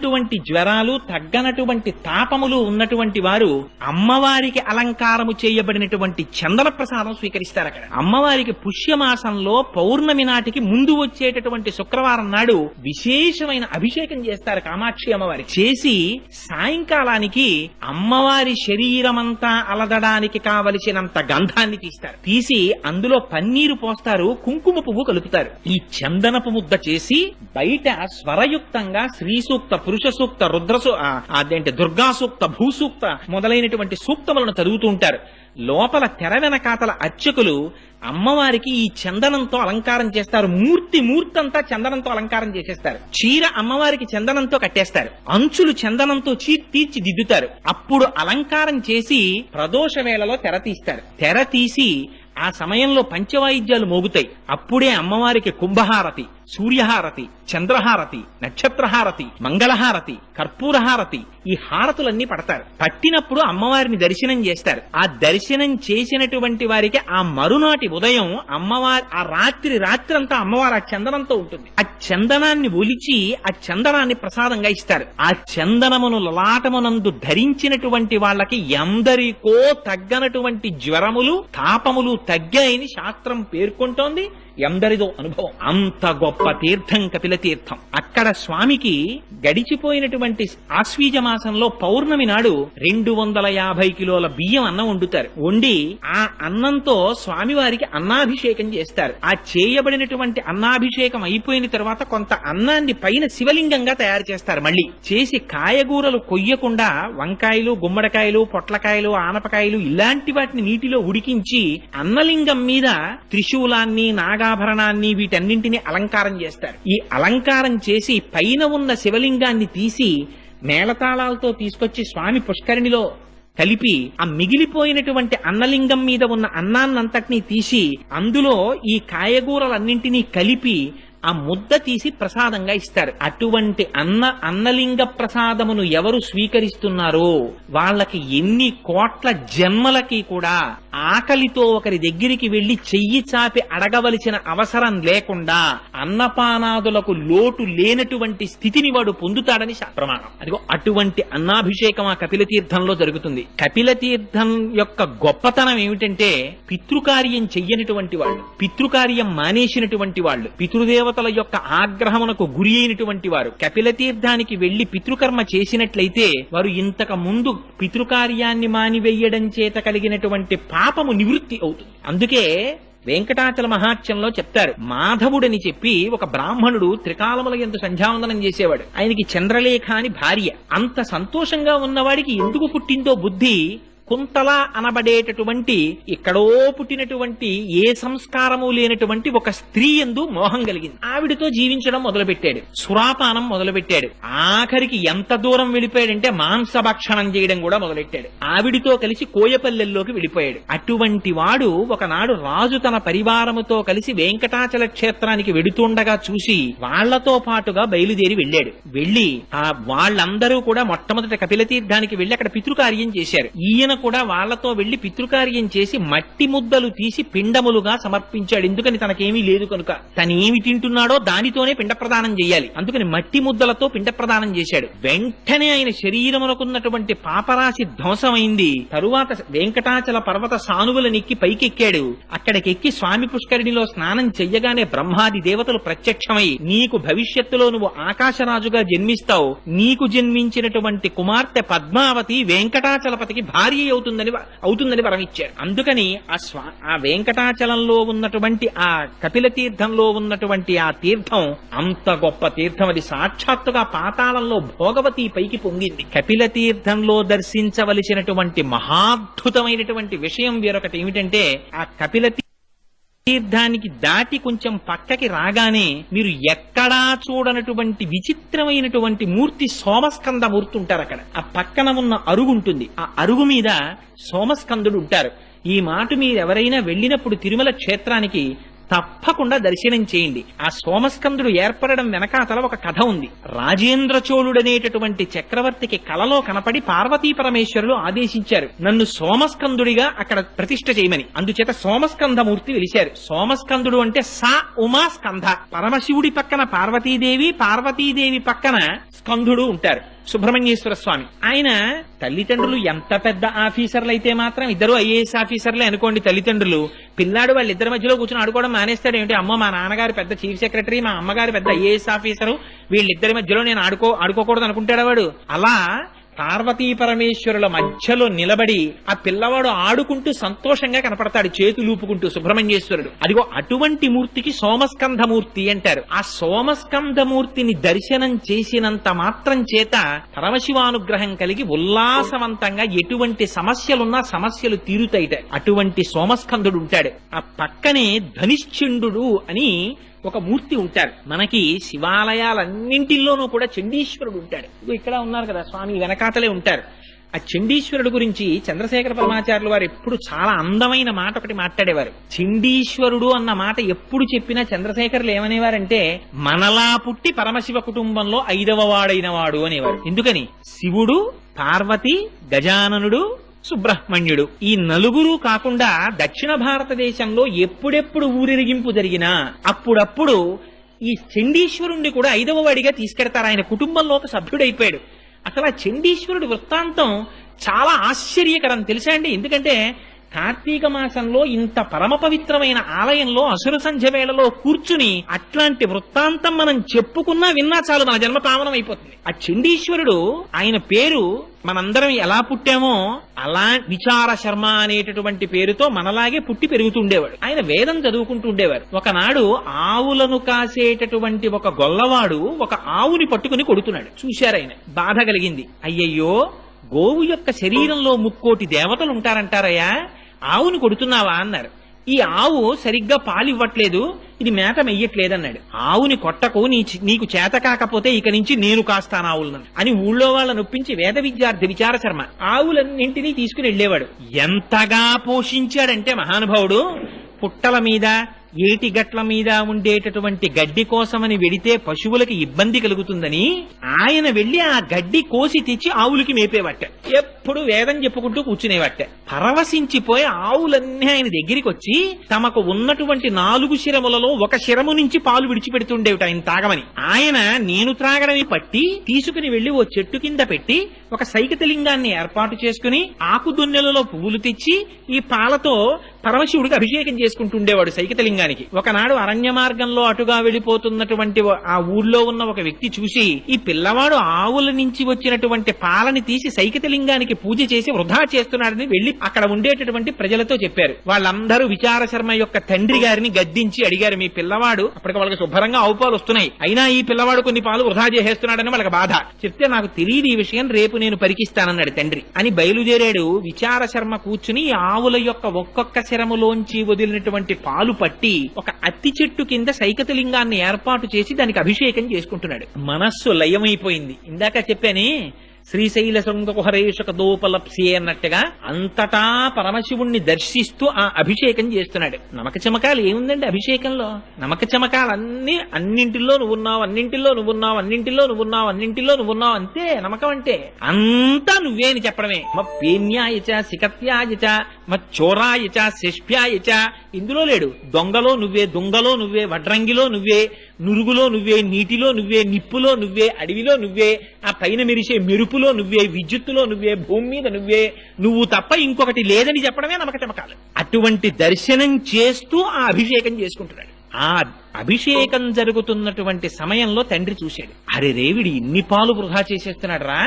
తగ్గనటువంటి జ్వరాలు తగ్గనటువంటి తాపములు ఉన్నటువంటి వారు అమ్మవారికి అలంకారము చేయబడినటువంటి చందన ప్రసాదం స్వీకరిస్తారు అక్కడ. అమ్మవారికి పుష్యమాసంలో పౌర్ణమి నాటికి ముందు వచ్చేటటువంటి శుక్రవారం నాడు విశేషమైన అభిషేకం చేస్తారు కామాక్షి అమ్మవారి. చేసి సాయంకాలానికి అమ్మవారి శరీరమంతా అలదడానికి కావలసినంత గంధాన్ని తీస్తారు. తీసి అందులో పన్నీరు పోస్తారు కుంకుమ పువ్వు కలుపుతారు. ఈ చందనపు ముద్ద చేసి బయట స్వరయుక్తంగా శ్రీసూక్త పురుష సూక్త రుద్ర అదేంటి దుర్గా సూక్త భూసూక్త మొదలైనటువంటి సూక్తములను చదువుతూ ఉంటారు. లోపల తెర వెనకాతల అర్చకులు అమ్మవారికి ఈ చందనంతో అలంకారం చేస్తారు. మూర్తి మూర్తంతా చందనంతో అలంకారం చేసేస్తారు. చీర అమ్మవారికి చందనంతో కట్టేస్తారు. అంచులు చందనంతో చీ తీర్చిదిద్దుతారు అప్పుడు అలంకారం చేసి ప్రదోష వేళలో తెర తీస్తారు. తెర తీసి ఆ సమయంలో పంచవాయిద్యాలు మోగుతాయి. అప్పుడే అమ్మవారికి కుంభహారతి. సూర్యహారతి చంద్రహారతి నక్షత్రహారతి మంగళహారతి కర్పూరహారతి ఈ హారతులన్నీ పడతారు. పట్టినప్పుడు అమ్మవారిని దర్శనం చేస్తారు. ఆ దర్శనం చేసినటువంటి వారికి ఆ మరునాటి ఉదయం అమ్మవారి ఆ రాత్రి రాత్రంతా అమ్మవారు ఆ చందనంతో ఉంటుంది. ఆ చందనాన్ని ఒలిచి ఆ చందనాన్ని ప్రసాదంగా ఇస్తారు. ఆ చందనమును లలాటమునందు ధరించినటువంటి వాళ్ళకి ఎందరికో తగ్గనటువంటి జ్వరములు తాపములు తగ్గాయని శాస్త్రం పేర్కొంటోంది. ఎందరిదో అనుభవం. అంత గొప్ప తీర్థం కపిల తీర్థం అక్కడ స్వామికి గడిచిపోయినటువంటి ఆశ్వీజ మాసంలో పౌర్ణమి నాడు రెండు వందల యాభై కిలోల బియ్యం అన్నం వండుతారు. వండి ఆ అన్నంతో స్వామివారికి అన్నాభిషేకం చేస్తారు. ఆ చేయబడినటువంటి అన్నాభిషేకం అయిపోయిన తర్వాత కొంత అన్నాన్ని పైన శివలింగంగా తయారు చేస్తారు మళ్ళీ. చేసి కాయగూరలు కొయ్యకుండా వంకాయలు గుమ్మడికాయలు పొట్లకాయలు ఆనపకాయలు ఇలాంటి వాటిని నీటిలో ఉడికించి అన్నలింగం మీద త్రిశూలాన్ని నాగాభరణాన్ని వీటన్నింటినీ అలంకారం చేస్తారు. ఈ అలంకారం చేసి పైన ఉన్న శివలింగాన్ని తీసి మేళతాళాలతో తీసుకొచ్చి స్వామి పుష్కరిణిలో కలిపి ఆ మిగిలిపోయినటువంటి అన్నలింగం మీద ఉన్న అన్నాన్నంతటినీ తీసి అందులో ఈ కాయగూరలన్నింటినీ కలిపి ఆ ముద్ద తీసి ప్రసాదంగా ఇస్తారు. అటువంటి అన్న అన్నలింగ ప్రసాదమును ఎవరు స్వీకరిస్తున్నారో వాళ్ళకి ఎన్ని కోట్ల జన్మలకి కూడా ఆకలితో ఒకరి దగ్గరికి వెళ్ళి చెయ్యి చాపి అడగవలసిన అవసరం లేకుండా అన్నపానాదులకు లోటు లేనటువంటి స్థితిని వాడు పొందుతాడని ప్రమాణం అదిగో అటువంటి అన్నాభిషేకం ఆ కపిల తీర్థంలో జరుగుతుంది. కపిల తీర్థం యొక్క గొప్పతనం ఏమిటంటే పితృకార్యం చెయ్యనటువంటి వాళ్ళు పితృకార్యం మానేసినటువంటి వాళ్ళు పితృదేవతల యొక్క ఆగ్రహమునకు గురి అయినటువంటి వారు. కపిల తీర్థానికి వెళ్ళి పితృకర్మ చేసినట్లయితే వారు ఇంతకు ముందు పితృకార్యాన్ని మానివేయడం చేత కలిగినటువంటి పాపము నివృత్తి అవుతుంది అందుకే వెంకటాచల మహాత్యంలో చెప్తారు మాధవుడని చెప్పి ఒక బ్రాహ్మణుడు త్రికాలముల ఎందు సంధ్యావందనం చేసేవాడు. ఆయనకి చంద్రలేఖ అని భార్య. అంత సంతోషంగా ఉన్నవాడికి ఎందుకు పుట్టిందో బుద్ధి కుంతల అనబడేటటువంటి ఎక్కడో పుట్టినటువంటి ఏ సంస్కారము లేనటువంటి ఒక స్త్రీ ఎందు మోహం కలిగింది. ఆవిడతో జీవించడం మొదలుపెట్టాడు. సురాపానం మొదలుపెట్టాడు. ఆఖరికి ఎంత దూరం వెళ్ళిపోయాడంటే మాంసభక్షణం చేయడం కూడా మొదలెట్టాడు. ఆవిడితో కలిసి కోయపల్లెల్లోకి వెళ్ళిపోయాడు. అటువంటి వాడు ఒకనాడు రాజు తన పరివారముతో కలిసి వెంకటాచల క్షేత్రానికి వెడుతుండగా చూసి వాళ్ళతో పాటుగా బయలుదేరి వెళ్ళాడు. వెళ్ళి ఆ వాళ్ళందరూ కూడా మొట్టమొదట కపిల తీర్థానికి వెళ్ళి అక్కడ పితృకార్యం చేశారు. ఈయన కూడా వాళ్ళతో వెళ్ళి పితృకార్యం చేసి మట్టి ముద్దలు తీసి పిండములుగా సమర్పించాడు. ఎందుకని తనకేమీ లేదు కనుక? తనేమి తింటున్నాడో దానితోనే పిండ ప్రదానం చేయాలి. అందుకని మట్టి ముద్దలతో పిండ ప్రదానం చేశాడు. వెంటనే ఆయన శరీరమునకున్నటువంటి పాపరాశి ధ్వంసమైంది. తరువాత వెంకటాచల పర్వత సానువులనెక్కి పైకెక్కాడు. అక్కడికెక్కి స్వామి పుష్కరిణిలో స్నానం చెయ్యగానే బ్రహ్మాది దేవతలు ప్రత్యక్షమై నీకు భవిష్యత్తులో నువ్వు ఆకాశరాజుగా జన్మిస్తావు. నీకు జన్మించినటువంటి కుమార్తె పద్మావతి వెంకటాచలపతికి భార్య అవుతుందని అవుతుందని వరమిచ్చారు. అందుకని ఆ స్వా ఆ వెంకటాచలంలో ఉన్నటువంటి ఆ కపిల తీర్థంలో ఉన్నటువంటి ఆ తీర్థం అంత గొప్ప తీర్థం. అది సాక్షాత్తుగా పాతాళంలో భోగవతి పైకి పొంగింది. కపిల తీర్థంలో దర్శించవలసినటువంటి మహాద్భుతమైనటువంటి విషయం వేరొకటి ఏమిటంటే ఆ కపిల తీర్థానికి దాటి కొంచెం పక్కకి రాగానే మీరు ఎక్కడా చూడనటువంటి విచిత్రమైనటువంటి మూర్తి సోమస్కంద మూర్తి ఉంటారు అక్కడ. ఆ పక్కన ఉన్న అరుగు ఉంటుంది. ఆ అరుగు మీద సోమస్కందుడు ఉంటారు. ఈ మాట మీరు ఎవరైనా వెళ్ళినప్పుడు తిరుమల క్షేత్రానికి తప్పకుండా దర్శనం చేయండి. ఆ సోమస్కందుడు ఏర్పడడం వెనకాతల ఒక కథ ఉంది. రాజేంద్ర చోళుడనేటటువంటి చక్రవర్తికి కలలో కనపడి పార్వతీ పరమేశ్వరులు ఆదేశించారు. నన్ను సోమస్కందుడిగా అక్కడ ప్రతిష్ఠ చేయమని. అందుచేత సోమస్కంధమూర్తి వెలిశారు. సోమస్కందుడు అంటే సా ఉమా స్కంధ. పరమశివుడి పక్కన పార్వతీదేవి పార్వతీదేవి పక్కన స్కంధుడు ఉంటారు. సుబ్రహ్మణ్యేశ్వర స్వామి. ఆయన తల్లిదండ్రులు ఎంత పెద్ద ఆఫీసర్లు అయితే మాత్రం ఇద్దరు ఐఏఎస్ ఆఫీసర్లే అనుకోండి తల్లిదండ్రులు. పిల్లాడు వాళ్ళిద్దరి మధ్యలో కూర్చొని ఆడుకోవడం మానేస్తాడు. ఏమిటి అమ్మ మా నాన్నగారు పెద్ద చీఫ్ సెక్రటరీ మా అమ్మగారు పెద్ద ఐఏఎస్ ఆఫీసరు వీళ్ళిద్దరి మధ్యలో నేను ఆడుకో ఆడుకోకూడదు అనుకుంటాడు వాడు? అలా పార్వతీ పరమేశ్వరుల మధ్యలో నిలబడి ఆ పిల్లవాడు ఆడుకుంటూ సంతోషంగా కనపడతాడు చేతులూపుకుంటూ సుబ్రహ్మణ్యేశ్వరుడు. అదిగో అటువంటి మూర్తికి సోమస్కంధమూర్తి అంటారు. ఆ సోమస్కంధమూర్తిని దర్శనం చేసినంత మాత్రం చేత పరమశివానుగ్రహం కలిగి ఉల్లాసవంతంగా ఎటువంటి సమస్యలున్నా సమస్యలు తీరుతాయిట. అటువంటి సోమస్కంధుడు ఉంటాడు. ఆ పక్కనే ధనిశ్చండు అని ఒక మూర్తి ఉంటారు మనకి శివాలయాలన్నింటిలోనూ కూడా చండీశ్వరుడు ఉంటాడు. ఇక్కడ ఉన్నారు కదా స్వామి వెనకాతలే ఉంటారు. ఆ చండీశ్వరుడు గురించి చంద్రశేఖర పరమాచార్యులు వారు ఎప్పుడు చాలా అందమైన మాట ఒకటి మాట్లాడేవారు. చండీశ్వరుడు అన్న మాట ఎప్పుడు చెప్పినా చంద్రశేఖరులు ఏమనేవారంటే మనలా పుట్టి పరమశివ కుటుంబంలో ఐదవ వాడైన వాడు అనేవారు. ఎందుకని? శివుడు పార్వతి గజాననుడు సుబ్రహ్మణ్యుడు. ఈ నలుగురు కాకుండా దక్షిణ భారతదేశంలో ఎప్పుడెప్పుడు ఊరిరిగింపు జరిగినా అప్పుడప్పుడు ఈ చండీశ్వరుణ్ణి కూడా ఐదవ వాడిగా తీసుకెడతారు. ఆయన కుటుంబంలో ఒక సభ్యుడైపోయాడు. అసలు ఆ చండీశ్వరుడి వృత్తాంతం చాలా ఆశ్చర్యకరం. తెలుసా అండి? ఎందుకంటే కార్తీక మాసంలో ఇంత పరమ పవిత్రమైన ఆలయంలో అసుర సంధ్య వేళలో కూర్చుని అట్లాంటి వృత్తాంతం మనం చెప్పుకున్నా విన్నా చాలు మన జన్మ పావనం అయిపోతుంది. ఆ చండీశ్వరుడు ఆయన పేరు మనందరం ఎలా పుట్టామో అలా విచార శర్మ అనేటటువంటి పేరుతో మనలాగే పుట్టి పెరుగుతుండేవాడు. ఆయన వేదం చదువుకుంటూ ఉండేవారు. ఒకనాడు ఆవులను కాసేటటువంటి ఒక గొల్లవాడు ఒక ఆవుని పట్టుకుని కొడుతున్నాడు. చూశారు ఆయన. బాధ కలిగింది. అయ్యయ్యో గోవు యొక్క శరీరంలో ముక్కోటి దేవతలు ఉంటారంటారయ్యా? ఆవుని కొడుతున్నావా అన్నారు. ఈ ఆవు సరిగ్గా పాలు ఇవ్వట్లేదు ఇది మేత మెయ్యట్లేదన్నాడు. ఆవుని కొట్టకు నీ నీకు చేత కాకపోతే ఇక నుంచి నేను కాస్తాను ఆవులను అని ఊళ్ళో వాళ్ళ నొప్పించి వేద విద్యార్థి విచార శర్మ ఆవులన్నింటినీ తీసుకుని వెళ్ళేవాడు. ఎంతగా పోషించాడంటే మహానుభావుడు పుట్టల మీద ఏటి గట్ల మీద ఉండేటటువంటి గడ్డి కోసమని వెడితే పశువులకి ఇబ్బంది కలుగుతుందని ఆయన వెళ్ళి ఆ గడ్డి కోసి తెచ్చి ఆవులకి మేపేవట్ట. ఎప్పుడు వేదం చెప్పుకుంటూ కూర్చునేవట్ట. పరవశించిపోయి ఆవులన్నీ ఆయన దగ్గరికి వచ్చి తమకు ఉన్నటువంటి నాలుగు శిరములలో ఒక శిరము నుంచి పాలు విడిచిపెడుతుండేవిట ఆయన తాగమని. ఆయన నేను త్రాగడమే పట్టి తీసుకుని వెళ్ళి ఓ చెట్టు కింద పెట్టి ఒక సైకితలింగాన్ని ఏర్పాటు చేసుకుని ఆకు దున్నెలలో పువ్వులు తెచ్చి ఈ పాలతో పరమశివుడికి అభిషేకం చేసుకుంటుండేవాడు సైకితలింగానికి ఒకనాడు అరణ్య మార్గంలో అటుగా వెళ్ళిపోతున్నటువంటి ఆ ఊళ్ళో ఉన్న ఒక వ్యక్తి చూసి ఈ పిల్లవాడు ఆవుల నుంచి వచ్చినటువంటి పాలని తీసి సైకతలింగానికి పూజ చేసి వృధా చేస్తున్నాడని వెళ్ళి అక్కడ ఉండేటటువంటి ప్రజలతో చెప్పారు. వాళ్ళందరూ విచార శర్మ యొక్క తండ్రి గారిని గద్దించి అడిగారు మీ పిల్లవాడు అప్పటికి వాళ్ళకి శుభ్రంగా ఆవు పాలు వస్తున్నాయి. అయినా ఈ పిల్లవాడు కొన్ని పాలు వృధా చేసేస్తున్నాడని వాళ్ళకి బాధ. చెప్తే నాకు తెలియదు ఈ విషయం రేపు నేను పరికిస్తానన్నాడు తండ్రి. అని బయలుదేరాడు విచార శర్మ కూర్చుని ఆవుల యొక్క ఒక్కొక్క శరములోంచి వదిలినటువంటి పాలు పట్టి ఒక అత్తి చెట్టు కింద సైకతలింగాన్ని ఏర్పాటు చేసి దానికి అభిషేకం చేసుకుంటున్నాడు. మనస్సు లయమైపోయింది. ఇందాక చెప్పానే శ్రీశైల శృంగకుహరేషక దోపలప్సి అన్నట్టుగా అంతటా పరమశివుణ్ణి దర్శిస్తూ ఆ అభిషేకం చేస్తున్నాడు. నమక చమకాలు ఏముందండి అభిషేకంలో? నమక చమకాలన్నీ అన్నింటిలో నువ్వున్నావు అన్నింటిలో నువ్వున్నావు అన్నింటిలో నువ్వున్నావు అన్నింటిలో నువ్వున్నావు అంతే నమ్మకం అంటే. అంతా నువ్వే అని చెప్పడమే. పేన్యాయచ సికత్యాయచ చోరాయచ శిష్ప్యాయచ ఇందులో లేడు. దొంగలో నువ్వే దొంగలో నువ్వే వడ్రంగిలో నువ్వే నురుగులో నువ్వే నీటిలో నువ్వే నిప్పులో నువ్వే అడవిలో నువ్వే ఆ పైన మెరిసే మెరుపులో నువ్వే విద్యుత్తులో నువ్వే భూమి మీద నువ్వే నువ్వు తప్ప ఇంకొకటి లేదని చెప్పడమే నమ్మక చమకాలు. అటువంటి దర్శనం చేస్తూ ఆ అభిషేకం చేసుకుంటున్నాడు. ఆ అభిషేకం జరుగుతున్నటువంటి సమయంలో తండ్రి చూశాడు. అరే రేవిడి ఇన్ని పాలు వృధా చేసేస్తున్నాడు రా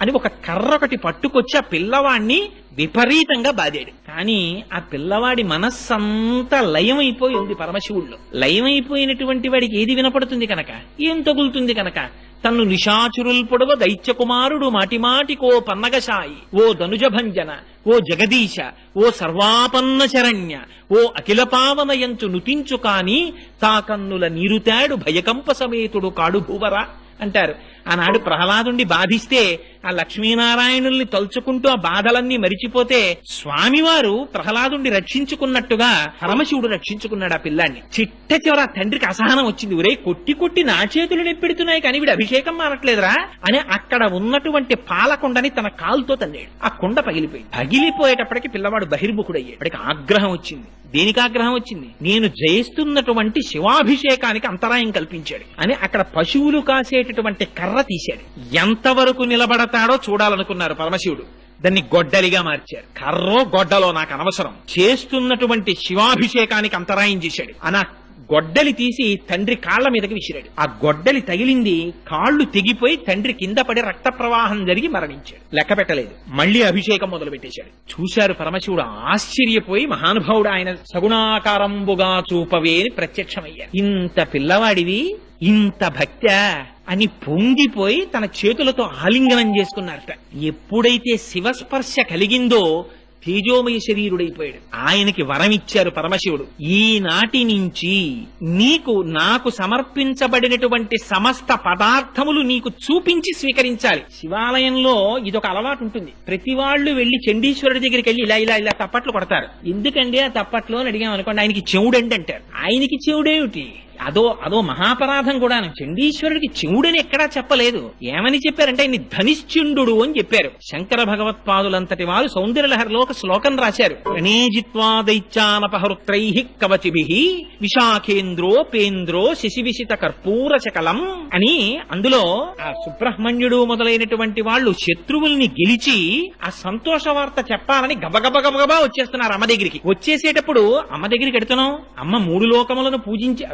అని ఒక కర్ర ఒకటి పట్టుకొచ్చి ఆ పిల్లవాణ్ణి విపరీతంగా బాదాడు కానీ ఆ పిల్లవాడి మనస్సంతా లయమైపోయి ఉంది పరమశివుల్లో. లయమైపోయినటువంటి వాడికి ఏది వినపడుతుంది కనుక? ఏం తగులుతుంది కనుక? తన్ను నిశాచురుల్ పొడవ దైత్య కుమారుడు మాటిమాటికో పన్నగశాయి ఓ ధనుజ భంజన ఓ జగదీశ ఓ సర్వాపన్న శరణ్య ఓ అఖిల పావనయంచు నుతించు కాని తాకన్నుల నీరుతాడు భయకంప సమేతుడు కాడు భూవరా అంటారు. ఆనాడు ప్రహ్లాదుండి బాధిస్తే ఆ లక్ష్మీనారాయణుల్ని తలుచుకుంటూ ఆ బాధలన్నీ మరిచిపోతే స్వామివారు ప్రహ్లాదుండి రక్షించుకున్నట్టుగా పరమశివుడు రక్షించుకున్నాడు ఆ పిల్లాన్ని. చిట్ట చివర తండ్రికి అసహనం వచ్చింది. ఒరే కొట్టి కొట్టి నా చేతులు నెప్పెడుతున్నాయి కానీ వీడు అభిషేకం మారట్లేదురా అని అక్కడ ఉన్నటువంటి పాలకుండని తన కాలుతో తన్నాడు. ఆ కుండ పగిలిపోయింది. పగిలిపోయేటప్పటికి పిల్లవాడు బహిర్ముఖుడయ్యాడు. వాడికి ఆగ్రహం వచ్చింది. దేనికి ఆగ్రహం వచ్చింది? నేను జయిస్తున్నటువంటి శివాభిషేకానికి అంతరాయం కల్పించాడు అని అక్కడ పశువులు కాసేటటువంటి కర్ర తీశాడు. ఎంతవరకు నిలబడతాడో చూడాలనుకున్నారు పరమశివుడు. దాన్ని గొడ్డలిగా మార్చారు. కర్రో గొడ్డలో నాకు అనవసరం. చేస్తున్నటువంటి శివాభిషేకానికి అంతరాయం చేశాడు. అన గొడ్డలి తీసి తండ్రి కాళ్ళ మీదకి విసిరాడు. ఆ గొడ్డలి తగిలింది కాళ్ళు తెగిపోయి తండ్రి కింద పడి రక్త ప్రవాహం జరిగి మరణించాడు. లెక్క పెట్టలేదు. మళ్ళీ అభిషేకం మొదలు పెట్టేశాడు. చూశారు పరమశివుడు ఆశ్చర్యపోయి మహానుభావుడు ఆయన సగుణాకారంబుగా చూపవే అని ప్రత్యక్షమయ్యారు. ఇంత పిల్లవాడివి ఇంత భక్త అని పొంగిపోయి తన చేతులతో ఆలింగనం చేసుకున్నారట. ఎప్పుడైతే శివస్పర్శ కలిగిందో తేజోమయ శరీరుడైపోయాడు. ఆయనకి వరం ఇచ్చారు పరమశివుడు. ఈనాటి నుంచి నీకు నాకు సమర్పించబడినటువంటి సమస్త పదార్థములు నీకు చూపించి స్వీకరించాలి. శివాలయంలో ఇదొక అలవాటు ఉంటుంది. ప్రతి వాళ్ళు వెళ్ళి చండీశ్వరుడి దగ్గరికి వెళ్ళి ఇలా ఇలా ఇలా తప్పట్లు కొడతారు. ఎందుకండి ఆ తప్పట్లు అని అడిగాం అనుకోండి ఆయనకి చెవుడండి అంటారు ఆయనకి చెవుడేమిటి? అదో అదో మహాపరాధం కూడాను చండీశ్వరుడికి చెవుడని ఎక్కడా చెప్పలేదు. ఏమని చెప్పారంటే ఆయన ధనిశ్చుండు అని చెప్పారు. శంకర భగవత్పాదులంతటి వారు సౌందర్యలహరిలో ఒక శ్లోకం రాశారు. ప్రణేజిత్వా దైత్యానపహృత్రై కవచిభి విశాఖేంద్రో పేంద్రో శశివిశిత కర్పూర శకలం అని అందులో ఆ సుబ్రహ్మణ్యుడు మొదలైనటువంటి వాళ్ళు శత్రువుల్ని గెలిచి ఆ సంతోష వార్త చెప్పాలని గబగబ గబగబా వచ్చేస్తున్నారు అమ్మ దగ్గరికి. వచ్చేసేటప్పుడు అమ్మ దగ్గరికి ఎడుతున్నాం అమ్మ మూడు లోకములను పూజించి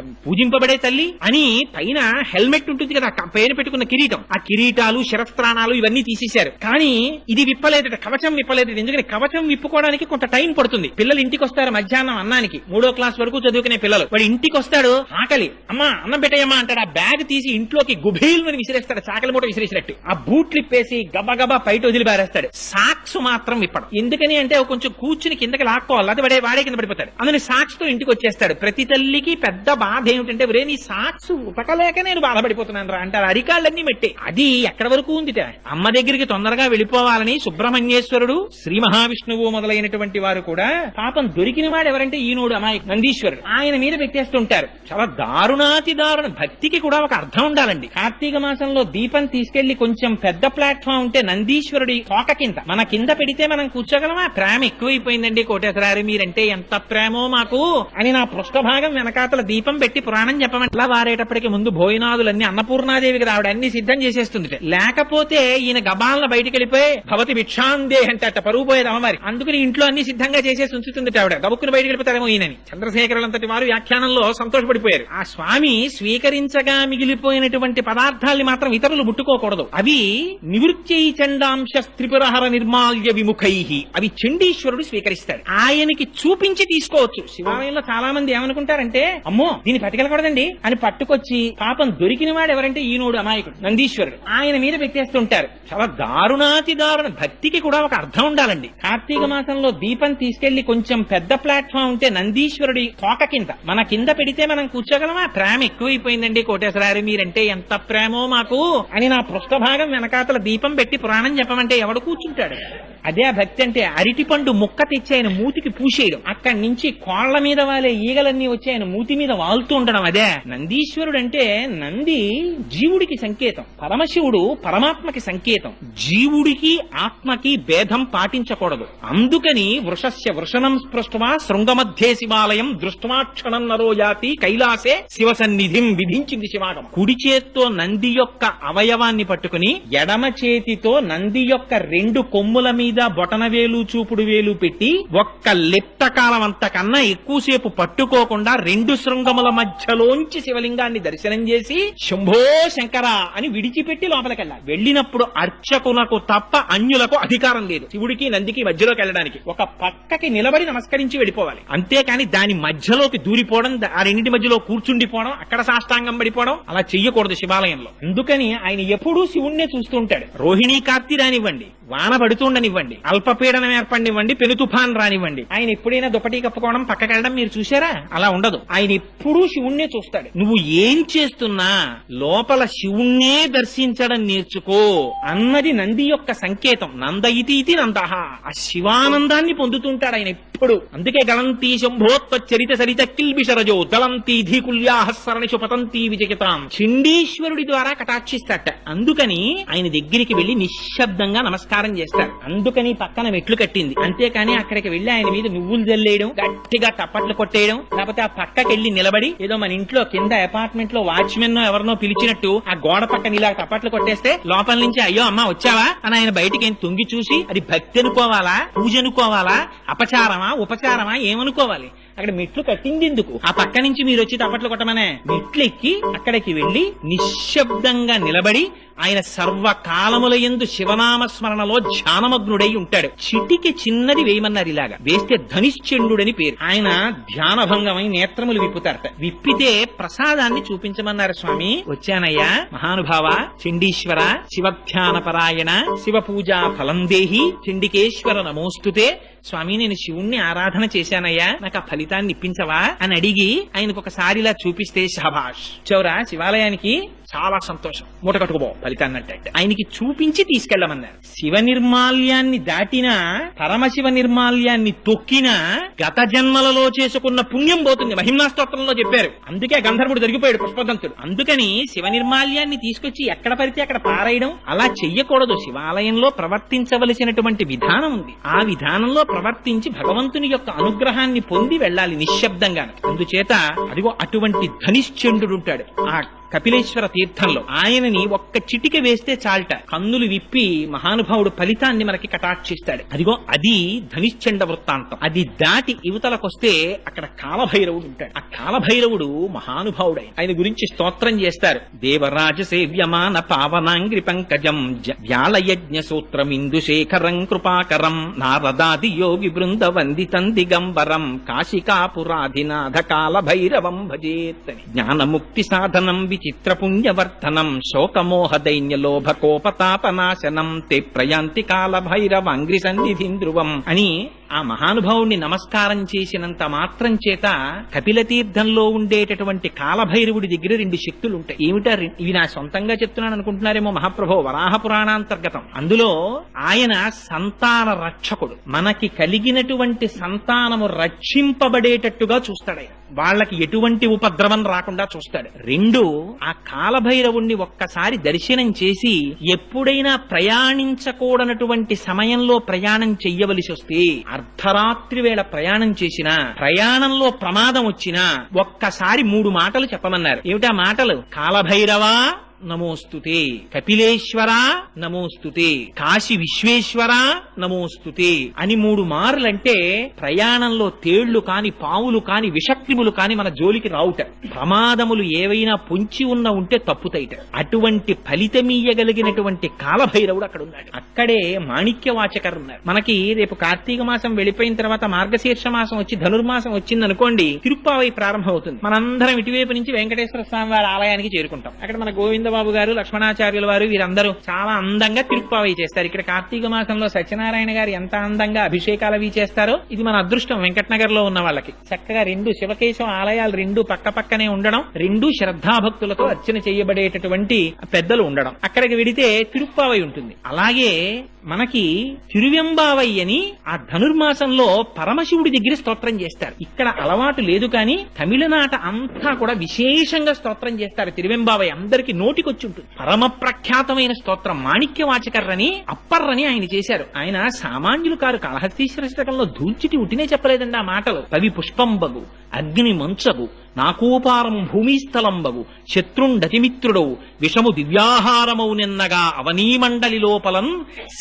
పూజింపబడే తల్లి అని పైన హెల్మెట్ ఉంటుంది కదా పైన పెట్టుకున్న కిరీటం. ఆ కిరీటాలు శరస్త్రాణాలు ఇవన్నీ తీసేశారు. కానీ ఇది విప్పలేదట కవచం విప్పలేదు ఎందుకంటే కవచం విప్పుకోవడానికి కొంత టైం పడుతుంది. పిల్లలు ఇంటికి వస్తారు మధ్యాహ్నం అన్నానికి. మూడో క్లాస్ వరకు చదువుకునే పిల్లలు. వాడు ఇంటికి వస్తాడు ఆకలి. అమ్మా అన్నం పెట్టేయమ్మా అంటాడు. ఆ బ్యాగ్ తీసి ఇంట్లోకి గుభీలు విసిరేస్తాడు చాకలి మూట విసిరేసినట్టు. ఆ బూట్లు ఇప్పేసి గబగబా బయట వదిలి పారేస్తాడు. సాక్స్ మాత్రం విప్పడం. ఎందుకని అంటే కొంచెం కూర్చుని కిందకి లాక్కోవాలి. అది వాడే వాడే కింద పడిపోతాడు. అందుని సాక్స్తో ఇంటికి వచ్చేస్తాడు ప్రతి తల్లికి పెద్ద బాధ ఏమిటంటే ఒరే నీ సాక్స్ ఉతకలేక నేను బాధపడిపోతున్నాను రా అంటారు. అరికాళ్ళన్నీ మెట్టే. అది ఎక్కడ వరకు ఉంది అమ్మ దగ్గరికి తొందరగా వెళ్ళిపోవాలని సుబ్రహ్మణ్యేశ్వరుడు శ్రీ మహావిష్ణువు మొదలైనటువంటి వారు కూడా పాపం దొరికిన వాడు ఎవరంటే ఈనోడు అమాయకు నందీశ్వరుడు. ఆయన మీద పెట్టేస్తుంటారు చాలా దారుణాతి దారుణ. భక్తికి కూడా ఒక అర్థం ఉండాలండి. కార్తీక మాసంలో దీపం తీసుకెళ్ళి కొంచెం పెద్ద ప్లాట్ఫామ్ ఉంటే నందీశ్వరుడి తోక కింద. మన కింద పెడితే మనం కూర్చోగలమా? ప్రేమ ఎక్కువైపోయిందండి కోటేశ్వరారు మీరంటే. ఎంత ప్రేమో మాకు అని నా పృష్ఠభాగం వెనకాతల దీపం పెట్టి పురాణ చెప్పమంటలా వారేటప్పటికి ముందు భోజనాదులన్నీ అన్నపూర్ణాదేవికి ఆవిడ అన్ని సిద్ధం చేసేస్తుంది లేకపోతే ఈయన గబాలను బయటికి వెళ్ళిపోయి భవతి భిక్షాందే అంటే అట్ట పరుగు పోయేది అమ్మవారి. అందుకని ఇంట్లో అన్ని సిద్ధంగా చేసేసి ఉంచుతుంది ఆవిడ. గబుక్కుని బయటికి వెళ్ళిపోతారేమో ఈయనని. చంద్రశేఖరులంతటి వారు వ్యాఖ్యానంలో సంతోషపడిపోయారు. ఆ స్వామి స్వీకరించగా మిగిలిపోయినటువంటి పదార్థాల్ని మాత్రం ఇతరులు ముట్టుకోకూడదు. అవి నివృత్తి చండాంశ త్రిపురహర నిర్మాల్య విముఖై. అవి చండీశ్వరుడు స్వీకరిస్తాడు. ఆయనకి చూపించి తీసుకోవచ్చు. శివాలయంలో చాలా మంది ఏమనుకుంటారంటే అమ్మో దీని పటికల పెట్టకూడదండి అని పట్టుకొచ్చి పాపం దొరికిన వాడు ఎవరంటే ఈనోడు అమాయకుడు నందీశ్వరుడు. ఆయన మీద పెట్టేస్తుంటారు చాలా దారుణాతి దారుణ భక్తికి కూడా ఒక అర్థం ఉండాలండి. కార్తీక మాసంలో దీపం తీసుకెళ్ళి కొంచెం పెద్ద ప్లాట్ఫామ్ ఉంటే నందీశ్వరుడి తోక కింద మన కింద పెడితే మనం కూర్చోగలమా? ప్రేమ ఎక్కువైపోయిందండి కోటేశ్వరారి మీరంటే ఎంత ప్రేమో మాకు. అని నా పృష్ఠభాగం వెనకాతల దీపం పెట్టి పురాణం చెప్పమంటే ఎవడు కూర్చుంటాడు? అదే ఆ భక్తి అంటే అరటిపండు ముక్క తెచ్చి ఆయన మూతికి పూసేయడం. అక్కడి నుంచి కోళ్ళ మీద వాలే ఈగలన్నీ వచ్చి ఆయన మూతి మీద వాలుతూ ఉండడం. అదే. నందీశ్వరుడు అంటే నంది జీవుడికి సంకేతం. పరమశివుడు పరమాత్మకి సంకేతం. జీవుడికి ఆత్మకి భేదం పాటించకూడదు. అందుకని వృషస్య వృషణం స్పృష్టమా శృంగమధ్యే శివాలయం దృష్టమాక్షణం నరో జాతి కైలాసే శివ సన్నిధిం విధించింది శివాగం కుడి చేత్తో నంది యొక్క అవయవాన్ని పట్టుకుని ఎడమ చేతితో నంది యొక్క రెండు కొమ్ముల మీద బొటన వేలు చూపుడు వేలు పెట్టి ఒక్క లిప్త కాలం అంతకన్నా ఎక్కువసేపు పట్టుకోకుండా రెండు శృంగముల మధ్య మధ్యలోంచి శివలింగాన్ని దర్శనం చేసి శంభో శంకర అని విడిచిపెట్టి లోపలికెళ్ళాలి. వెళ్ళినప్పుడు అర్చకులకు తప్ప అన్యులకు అధికారం లేదు. శివుడికి నందికి మధ్యలోకి వెళ్ళడానికి. ఒక పక్కకి నిలబడి నమస్కరించి వెళ్ళిపోవాలి. అంతేకాని దాని మధ్యలోకి దూరిపోవడం ఆ రెండింటి మధ్యలో కూర్చుండిపోవడం అక్కడ సాష్టాంగం పడిపోవడం అలా చెయ్యకూడదు శివాలయంలో. అందుకని ఆయన ఎప్పుడూ శివుణ్ణే చూస్తుంటాడు. రోహిణీ కార్తీ రానివ్వండి వాన పడుతుండనివ్వండి అల్పపీడనం ఏర్పడినివ్వండి పెను తుఫాన్ రానివ్వండి. ఆయన ఎప్పుడైనా దుప్పటి కప్పుకోవడం పక్కకెళ్ళడం మీరు చూసారా అలా ఉండదు. ఆయన ఎప్పుడూ శివుణ్ణే చూస్తాడు. నువ్వు ఏం చేస్తున్నా లోపల శివుణ్ణే దర్శించడం నేర్చుకో అన్నది నంది యొక్క సంకేతం. నంద ఇతి ఇది నంద. ఆ శివానందాన్ని పొందుతుంటాడు ఆయన ఎప్పుడు అందుకే గలంతి శంభోత్వ చరిత సరిత కిల్బిషరజో దళంతి ధీకుల్యాహస్సరణిషు పతంతి విజయతాం. చిండీశ్వరుడి ద్వారా కటాక్షిస్తాట అందుకని ఆయన దగ్గరికి వెళ్ళి నిశ్శబ్దంగా నమస్కారం చేస్తారు. అందుకని పక్కన మెట్లు కట్టింది. అంతేకాని అక్కడికి వెళ్ళి ఆయన మీద నువ్వులు జల్లేయడం గట్టిగా తప్పట్లు కొట్టేయడం లేకపోతే ఆ పక్కకి వెళ్ళి నిలబడి ఏదో మన ఇంట్లో కింద అపార్ట్మెంట్లో వాచ్మెన్ ఎవరినో పిలిచినట్టు ఆ గోడ పక్కన ఇలా తప్పట్లు కొట్టేస్తే లోపల నుంచి అయ్యో అమ్మా వచ్చావా? అని ఆయన బయటికి తుంగి తొంగి చూసి అది భక్తి అనుకోవాలా? పూజ అనుకోవాలా? అపచారమా? ఉపచారమా? ఏమనుకోవాలి? అక్కడ మెట్లు కట్టింది ఎందుకు ఆ పక్క నుంచి మీరు వచ్చి తప్పట్లు కొట్టమనే. మెట్లు ఎక్కి అక్కడికి వెళ్ళి నిశ్శబ్దంగా నిలబడి ఆయన సర్వకాలముల యందు శివనామ స్మరణలో ధ్యానమగ్నుడై ఉంటాడు. చిటికి చిన్నది వేయమన్నారు ఇలాగా వేస్తే ధనిశ్చండుడని పేరు. ఆయన ధ్యానభంగమై నేత్రములు విప్పుతారట. విప్పితే ప్రసాదాన్ని చూపించమన్నారు స్వామి. వచ్చానయ్యా. మహానుభావ చండీశ్వర శివధ్యాన పరాయణ శివ పూజా ఫలం దేహి చండికేశ్వర నమోస్తుతే స్వామి నేను శివుణ్ణి ఆరాధన చేశానయ్యా. నాకు ఆ ఫలితాన్ని ఇప్పించవా అని అడిగి ఆయనకు ఒకసారి ఇలా చూపిస్తే శభాష్ చౌరా శివాలయానికి చాలా సంతోషం. మూట కట్టుకుపో ఫలితాన్ని అంటే ఆయనకి చూపించి తీసుకెళ్ళమన్నారు శివ నిర్మాల్యాన్ని దాటినా పరమశివ నిర్మాల్యాన్ని తొక్కినా గత జన్మలలో చేసుకున్న పుణ్యం పోతుంది. మహిమ్నా స్తోత్రంలో చెప్పారు. అందుకే గంధర్వుడు దొరికిపోయాడు పుష్పదంతుడు అందుకని శివ నిర్మాల్యాన్ని తీసుకొచ్చి ఎక్కడ పడితే అక్కడ పారేయడం అలా చెయ్యకూడదు. శివాలయంలో ప్రవర్తించవలసినటువంటి విధానం ఉంది. ఆ విధానంలో ప్రవర్తించి భగవంతుని యొక్క అనుగ్రహాన్ని పొంది వెళ్ళాలి నిశ్శబ్దంగా అందుచేత అదిగో అటువంటి ధనిశ్చండు ఉంటాడు. ఆ కపిలేశ్వర తీర్థంలో. ఆయనని ఒక్క చిటిక వేస్తే చాల్ట. కన్నులు విప్పి మహానుభావుడు ఫలితాన్ని మనకి కటాక్షిస్తాడు. అదిగో అది ధనిశ్చండ వృత్తాంతం. అది దాటి యువతలకొస్తే అక్కడ కాలభైరవుడు ఉంటాడు. ఆ కాలభైరవుడు మహానుభావుడై. ఆయన. గురించి స్తోత్రం చేస్తారు. దేవరాజ సేవ్యమాన పావనాంగ్రి పంకజం జ- వ్యాళయజ్ఞ సూత్రం ఇందుశేఖరం కృపాకరం నారదాది యోగి బృంద వందితం దిగంబరం కాశికాపురాధినాథ కాల భైరవం జ్ఞానముక్తి సాధనం విచిత్ర విచిత్రపుణ్యవర్ధనం శోకమోహదైన్యలోభకోపతాపనాశనం తే ప్రయాంతి కాల భైరవాంగ్రి సన్నిధిం ధ్రువం అని ఆ మహానుభావుణ్ణి నమస్కారం చేసినంత మాత్రం చేత కపిల తీర్థంలో ఉండేటటువంటి కాలభైరవుడి దగ్గర రెండు శక్తులు ఉంటాయి ఏమిటా ఇవి నా సొంతంగా చెప్తున్నాను అనుకుంటున్నారేమో మహాప్రభో వరాహ పురాణాంతర్గతం అందులో ఆయన సంతాన రక్షకుడు. మనకి కలిగినటువంటి సంతానము రక్షింపబడేటట్టుగా చూస్తాడు వాళ్ళకి ఎటువంటి ఉపద్రవం రాకుండా చూస్తాడు. రెండు ఆ కాలభైరవుణ్ణి ఒక్కసారి దర్శనం చేసి ఎప్పుడైనా ప్రయాణించకూడనటువంటి సమయంలో ప్రయాణం చెయ్యవలసి వస్తే అర్ధరాత్రి వేళ ప్రయాణం చేసినా ప్రయాణంలో ప్రమాదం వచ్చినా ఒక్కసారి మూడు మాటలు చెప్పమన్నారు. ఏమిటా మాటలు? కాలభైరవా? నమోస్తుతే కపిలేశ్వర నమోస్తుతే కాశీ విశ్వేశ్వర నమోస్తుతే అని మూడు మార్లంటే ప్రయాణంలో తేళ్ళు కాని పావులు కాని విషక్రిములు కాని మన జోలికి రావుట. ప్రమాదములు ఏవైనా పొంచి ఉన్న ఉంటే తప్పుతైట. అటువంటి ఫలితమీయగలిగినటువంటి కాలభైరవుడు అక్కడ ఉన్నాడు అక్కడే మాణిక్య వాచకర్ ఉన్నారు. మనకి రేపు కార్తీక మాసం వెళ్ళిపోయిన తర్వాత మార్గశీర్ష మాసం వచ్చి ధనుర్మాసం వచ్చింది అనుకోండి తిరుప్పావై ప్రారంభం అవుతుంది మనందరం ఇటువైపు నుంచి వెంకటేశ్వర స్వామి వారి ఆలయానికి చేరుకుంటాం. అక్కడ మన గోవింద గోవిందబాబు గారు లక్ష్మణాచార్యుల వారు వీరందరూ చాలా అందంగా తిరుప్పావై చేస్తారు. ఇక్కడ కార్తీక మాసంలో సత్యనారాయణ గారు ఎంత అందంగా అభిషేకాలు అవి చేస్తారో ఇది మన అదృష్టం వెంకటనగర్లో ఉన్న వాళ్ళకి. చక్కగా రెండు శివకేశవ ఆలయాలు రెండు పక్క పక్కనే ఉండడం రెండు శ్రద్ధాభక్తులతో అర్చన చేయబడేటటువంటి పెద్దలు ఉండడం. అక్కడికి వెడితే తిరుప్పావై ఉంటుంది. అలాగే మనకి తిరువెంబావై అని ఆ ధనుర్మాసంలో పరమశివుడి దగ్గర స్తోత్రం చేస్తారు. ఇక్కడ అలవాటు లేదు కానీ తమిళనాట అంతా కూడా విశేషంగా స్తోత్రం చేస్తారు. తిరువెంబావై అందరికి నోటికొచ్చి ఉంటుంది పరమ ప్రఖ్యాతమైన స్తోత్రం మాణిక్యవాచకర్రని అప్పర్రని ఆయన చేశారు. ఆయన సామాన్యులు కారు కాళహస్తీశ్వర శతకంలో ధూల్చిటి ఉట్టినే చెప్పలేదండి ఆ మాటలు. కవి పుష్పంబగు అగ్ని మంచగు నాకూపారం భూమిస్థలంబగు శత్రుండతిమిత్రుడవు విషము దివ్యాహారమౌ నిన్నగా అవనీమండలి లోపలం